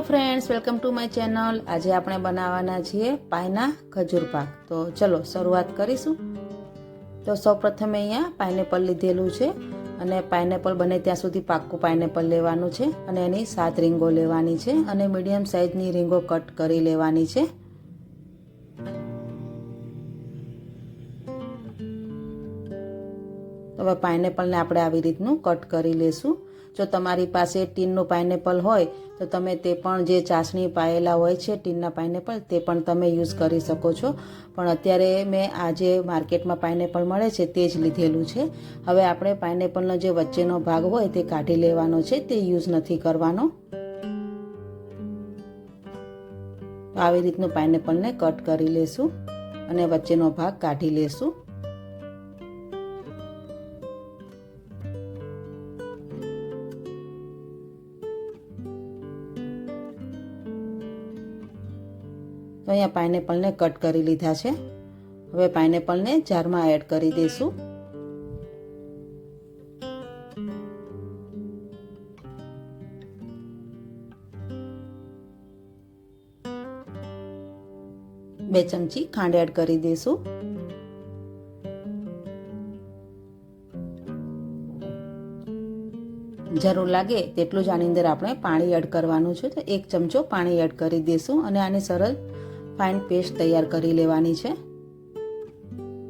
Hello friends welcome to my channel આજે આપણે બનાવવાના છીએ પાયના ખજૂર પાક. તો ચલો શરૂઆત કરીશું. તો સૌપ્રથમ અહીંયા પાઇનેપલ લીધેલું છે અને પાઇનેપલ બને ત્યાં સુધી પાક્કું પાઇનેપલ લેવાનું છે અને એની સાત રીંગો લેવાની છે અને મીડિયમ સાઇઝની રીંગો કટ કરી લેવાની છે. હવે પાઇનેપલને આપણે આવી રીતનું કટ કરી લેશું. જો તમારી પાસે ટીનનું પાઇનેપલ હોય, તો તમે તે પણ જે ચાસણી પાયેલા હોય છે ટીનના પાઇનેપલ, તે પણ તમે યુઝ કરી શકો છો. પણ અત્યારે મેં આ જે માર્કેટમાં પાઇનેપલ મળે છે, તે જ લીધેલું છે. હવે આપણે પાઇનેપલનો જે વચ્ચેનો ભાગ હોય, તે કાઢી લેવાનો છે. તે યુઝ નથી કરવાનો. આવી રીતનું પાઇનેપલને કટ કરી લેશું અને વચ્ચેનો ભાગ કાઢી લેશું. તો અહીંયા પાઇનેપલને કટ કરી લીધા છે. હવે પાઇનેપલને જારમાં એડ કરી દઈશું. બે ચમચી ખાંડ એડ કરી દઈશું. જરૂર લાગે તેટલું જ આની અંદર આપણે પાણી એડ કરવાનું છે તો એક ચમચો પાણી એડ કરી દઈશું અને આની સરળ ફાઇન પેસ્ટ તૈયાર કરી લેવાની છે.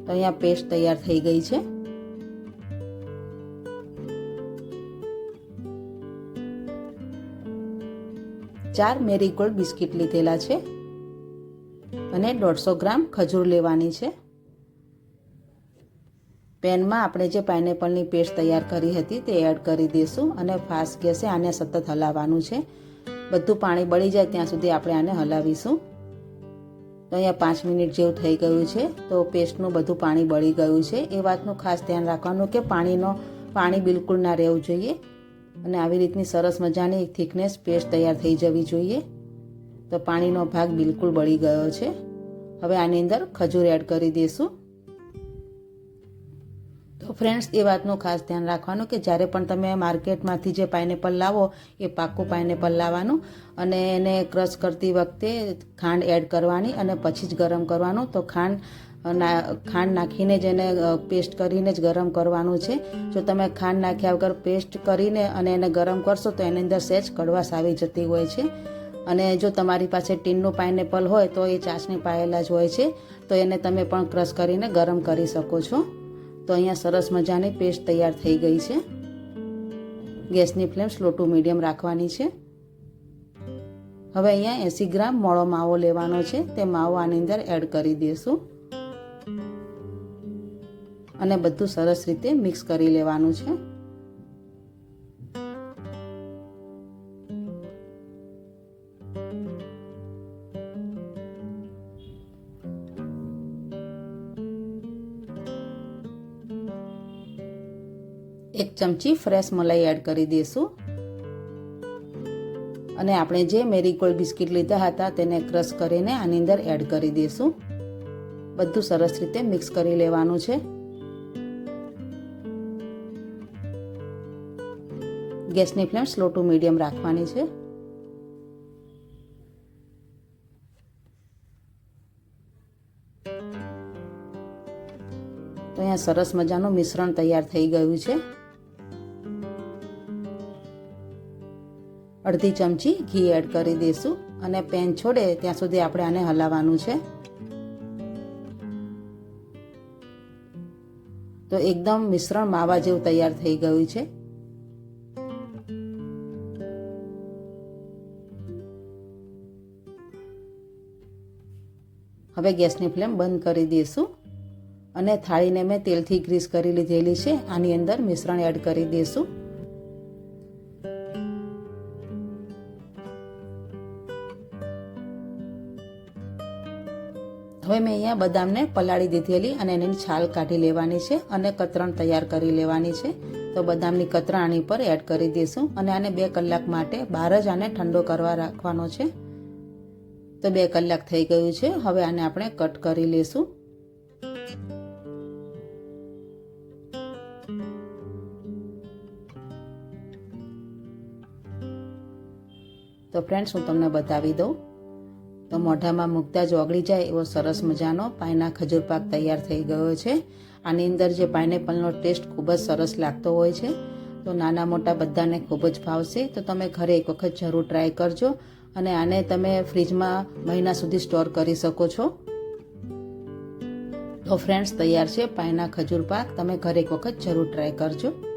તો અહીંયા પેસ્ટ તૈયાર થઈ ગઈ છે. ચાર મેરીગોલ્ડ બિસ્કિટ લીધેલા છે અને દોઢસો ગ્રામ ખજૂર લેવાની છે. પેનમાં આપણે જે પાઇનેપલની પેસ્ટ તૈયાર કરી હતી તે એડ કરી દઈશું અને ફાસ્ટ ગેસે આને સતત હલાવવાનું છે. બધું પાણી બળી જાય ત્યાં સુધી આપણે આને હલાવીશું. તો અહીંયા પાંચ મિનિટ જેવું થઈ ગયું છે. તો પેસ્ટનું બધું પાણી બળી ગયું છે. એ વાતનું ખાસ ધ્યાન રાખવાનું કે પાણીનો, પાણી બિલકુલ ના રહેવું જોઈએ. અને આવી રીતની સરસ મજાની થિકનેસ પેસ્ટ તૈયાર થઈ જવી જોઈએ. તો પાણીનો ભાગ બિલકુલ બળી ગયો છે. હવે આની અંદર ખજૂર એડ કરી દઈશું. ફ્રેન્ડ્સ એ વાતનું ખાસ ધ્યાન રાખવાનું કે જ્યારે પણ તમે માર્કેટમાંથી જે પાઇનેપલ લાવો, એ પાકું પાઇનેપલ લાવવાનું અને એને ક્રશ કરતી વખતે ખાંડ એડ કરવાની અને પછી જ ગરમ કરવાનું. તો ખાંડ ખાંડ નાખીને જ એને પેસ્ટ કરીને જ ગરમ કરવાનું છે. જો તમે ખાંડ નાખ્યા વગર પેસ્ટ કરીને અને એને ગરમ કરશો તો એની અંદર સહેજ કડવાશ આવી જતી હોય છે. અને જો તમારી પાસે ટીનનું પાઇનેપલ હોય તો એ ચાસણી પાયેલા જ હોય છે. તો એને તમે પણ ક્રશ કરીને ગરમ કરી શકો છો. તો અહીંયા સરસ મજાની પેસ્ટ તૈયાર થઈ ગઈ છે. ગેસની ફ્લેમ સ્લો ટુ મીડિયમ રાખવાની છે. હવે અહીંયા એંસી ગ્રામ મોળો માવો લેવાનો છે. તે માવો આની અંદર એડ કરી દઈશું અને બધું સરસ રીતે મિક્સ કરી લેવાનું છે. એક ચમચી ફ્રેશ મલાઈ એડ કરી દઈશું. અને આપણે જે મેરીગોલ્ડ બિસ્કિટ લીધા હતા તેને ક્રશ કરીને આની અંદર એડ કરી દઈશું. બધું સરસ રીતે મિક્સ કરી લેવાનું છે. ગેસની ફ્લેમ સ્લો ટુ મીડિયમ રાખવાની છે. તો અહીંયા સરસ મજાનું મિશ્રણ તૈયાર થઈ ગયું છે. અડધી ચમચી ઘી એડ કરી દઈશું અને પેન છોડે ત્યાં સુધી આપણે આને હલાવવાનું છે. તો એકદમ મિશ્રણ માવા જેવું તૈયાર થઈ ગયું છે. હવે ગેસની ફ્લેમ બંધ કરી દઈશું અને થાળીને મેં તેલથી ગ્રીસ કરી લીધેલી છે. આની અંદર મિશ્રણ એડ કરી દઈશું હવે મેં અહીંયા બદામને પલાળી દીધેલી અને એની છાલ કાઢી લેવાની છે અને કતરણ તૈયાર કરી લેવાની છે. તો બદામની કતરણ આની પર એડ કરી દઈશું અને આને બે કલાક માટે બહાર જ આને ઠંડો કરવા રાખવાનો છે. તો બે કલાક થઈ ગયું છે. હવે આને આપણે કટ કરી લેશું. તો ફ્રેન્ડ્સ, હું તમને બતાવી દઉં. તો મોઢામાં મૂકતા જ ઓગળી જાય એવો સરસ મજાનો પાયના ખજૂર પાક તૈયાર થઈ ગયો છે. આની અંદર જે પાઇનેપલનો ટેસ્ટ ખૂબ જ સરસ લાગતો હોય છે. તો નાના મોટા બધાને ખૂબ જ ભાવશે. તો તમે ઘરે એક વખત જરૂર ટ્રાય કરજો અને આને તમે ફ્રીજમાં મહિના સુધી સ્ટોર કરી શકો છો. તો ફ્રેન્ડ્સ, તૈયાર છે પાયના ખજૂર પાક. તમે ઘરે એક વખત જરૂર ટ્રાય કરજો.